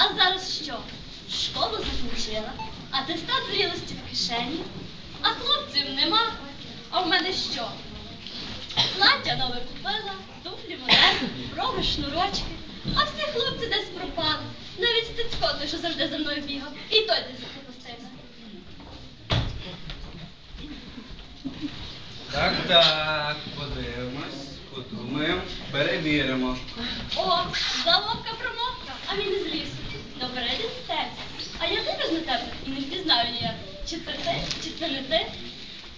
А зараз що? Школу закінчила, атестат зрілості в кишені, а хлопців нема. А в мене що? Плаття нове купила, туфлі модерні, брови, шнурочки. А всі хлопці десь пропали. Навіть Стецько, той, що завжди за мною бігав, і той десь запропустився. Так, так, подивимось, подумаємо, перевіримо. О, заловка промовка, а він із лісу. Допереді стець. А я дивлюсь на тебе і не впізнаю ніяк. Чи це ти, чи це не ти?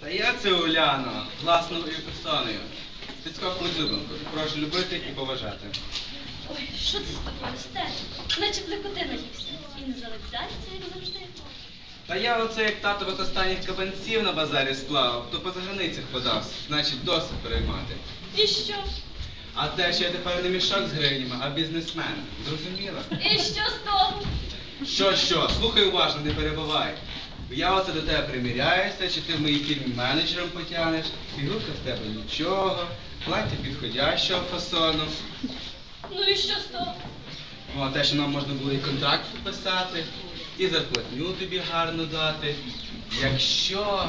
Та я це Уляна, власною персоною. Стецько Кудзубенко. Прошу любити і поважати. Ой, що це з тобою, стець? Наче блекоти наївся. І не залицяється, як завжди. Та я оце як татових останніх кабанців на базарі сплавав, то по заграницях подався, значить досить переймати. І що? А те, що я тепер не мішок з гривнями, а бізнесмен. Зрозуміла? І що з того? Що, що? Слухай уважно, не перебувай. Я оце до тебе приміряюся, чи ти в моїй фірмі менеджером потягнеш, фігурка в тебе нічого, плаття підходящого фасону. Ну і що з того? О, те, що нам можна було і контракт підписати, і зарплатню тобі гарно дати. Якщо.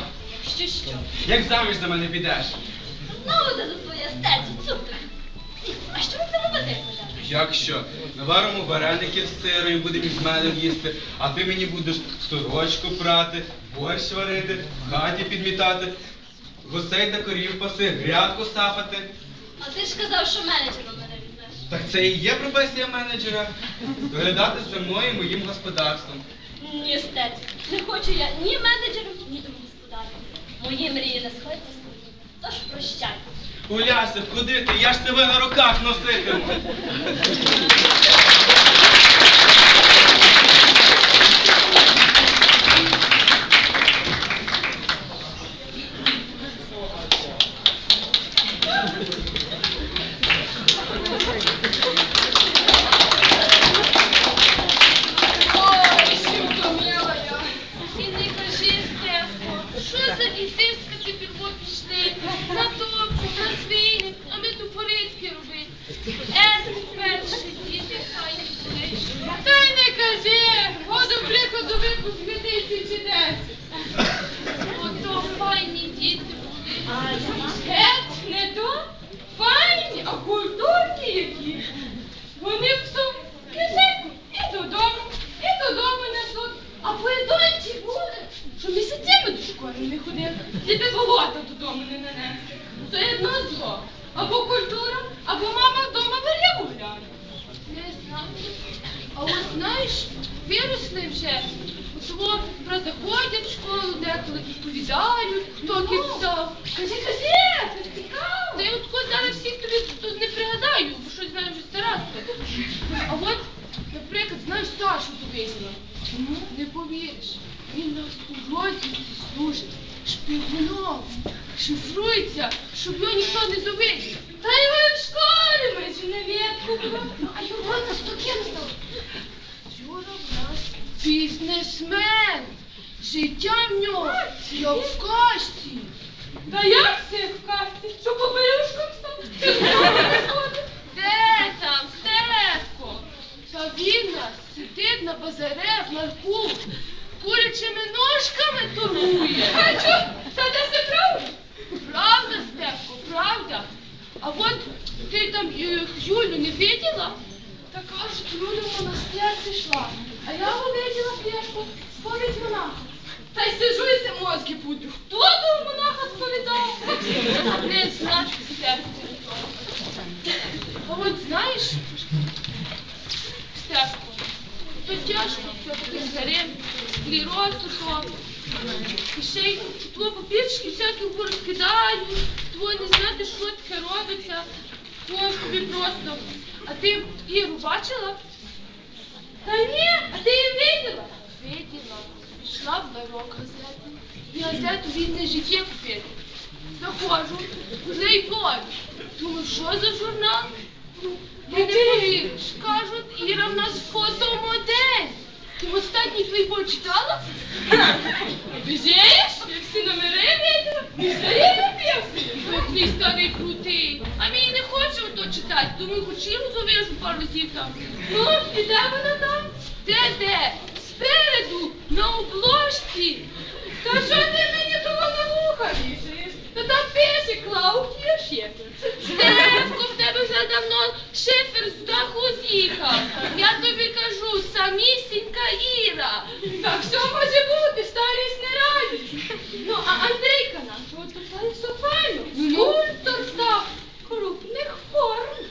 Що що? Як заміж за мене підеш? Знову ти за твоє стець, цуптик. Якщо наваримо вареників з сиром і будемо із мене їсти, а ти мені будеш сорочку прати, борщ варити, в хаті підмітати, гусей та корів паси, грядку сапати. А ти ж казав, що менеджером мене візьмеш. Так це і є професія менеджера. Доглядати за мною і моїм господарством. Ні, стець. Не хочу я ні менеджером, ні домогосподарем. Мої мрії не сходяться з твоїми. Тож прощай. Уляся, куди ти? Я ж тебе на руках носитиму. Ой, сімко мила я. І не кажи, Стефко, що за лісиська ти підво пішли? На топчу, на свині, а ми тут порядки робити. Е, перші діти файні були. Та й не кажи, воду приходу випуск годиці чи десять. Ото файні діти були. Геть, не то? Файні, а культурні які. Вони в ту кисельку і додому, і додому несуть. А поїдонці були, що місяцями до школи не ходили, болото додому не нанесе. Це одно зло. Або культура, або мама вдома вар'яву гляне. Не знаю. А от знаєш, виросли вже. Того, правда, ходять в школу, деколи відповідають, хто ким. Кажи, кажи, це ж цікаво. Та я от хоч зараз всіх тобі тут не пригадаю, бо щось знаю вже стара. А от, наприклад, знаєш Сашу Тубезіна? Не повіриш, він нас у розвідці служить, шпигуном, шифрується, щоб його ніхто не зубив. Та його і в школі ми ж не відку. А його нас то став? Юра в нас бізнесмен. Життя в нього як в кашті. Та як це в кашті? Що попелюшком став? Ти? Де там, Стефко? Та він нас сидить на базаре в ларку, курячими ножками торгує. А що? Та де це правда? Правда, Стефко, правда. А от ти там е, Юлю не видела? Та кажуть, Юля в монастир пішла. А я його видела Стефко, сповідь монаха. Та й сижу і це мозки пудрю. Хто до монаха сповідав? Не знаю, Стефко. А от знаєш, Стефко, то тяжко, все-таки старим, склероз то. І ще й тво папірчики всякі розкидають, тво не знати, що таке робиться, тво тобі просто. А ти Іру бачила? Та ні, а ти її виділа? Виділа. Пішла в ларок газету. І газету вільне життя купити. Заходжу, вже й бою. Думаю, що за журнал? Не віриш, кажуть, Іра в нас фотомодель. Ти останній твій почитала? Візєш? Я всі номери виділа. Старий напився. Старий крутий. А мені не хочемо то читати, тому йому зав'яжу пару разів там. Ну, і вона там? Де, де? Спереду, на обложці. Та що ти мені того на вуха вішаєш? Та там пише Клаудія Шефер. Стевко, в тебе вже давно шифер з даху з'їхав. Я тобі кажу, самісінька Іра. Так що може бути, старість не радість. Ну, а Андрійка наша, от тепер Софаю, скульптор став крупних форм.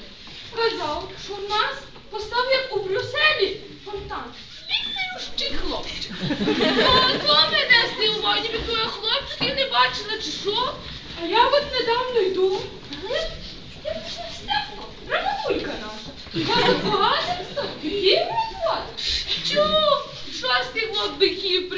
Казав, що в нас поставив у Брюсселі фонтан. Пісеющий хлопчик. Ну, то мене здивував, ніби твоє хлопчиків не бачила, чи що? А я от недавно йду. Я пішла Стефко, раманулька наша. Вона багато став, бігів розводить. Чу, що з тих биків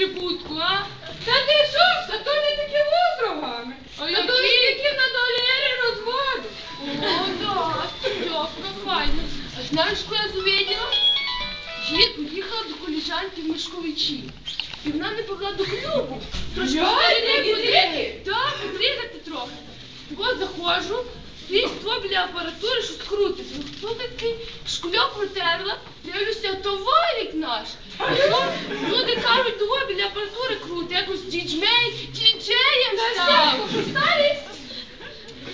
А я зувіділа? Їд поїхала до коліжанки в Мишковичі. І вона не повела до клубу. Трошки? Так, подрігати трохи. От заходжу, стоїть ство біля апаратури, щось крутиться. Ну хто такий? Шкульок протерла, дивлюся, то валік наш. Ну, Люди кажуть, того біля апаратури крути, якось діджмей, діджеєм став.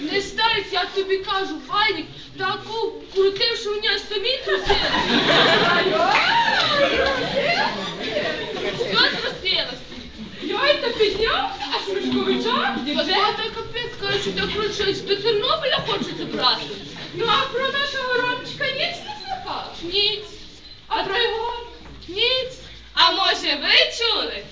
Не старість, я тобі кажу, Валік, таку крутив, що у нього самі трусили. Що трусилося? Я й та піднявся, а Смішковича? Та та капець, кажуть, що так кручують, до Тернополя хочуть забрати. Ну, а про нашого Ромчика ніч не слухав? Ніц. А про його? Ніц. А може ви чули?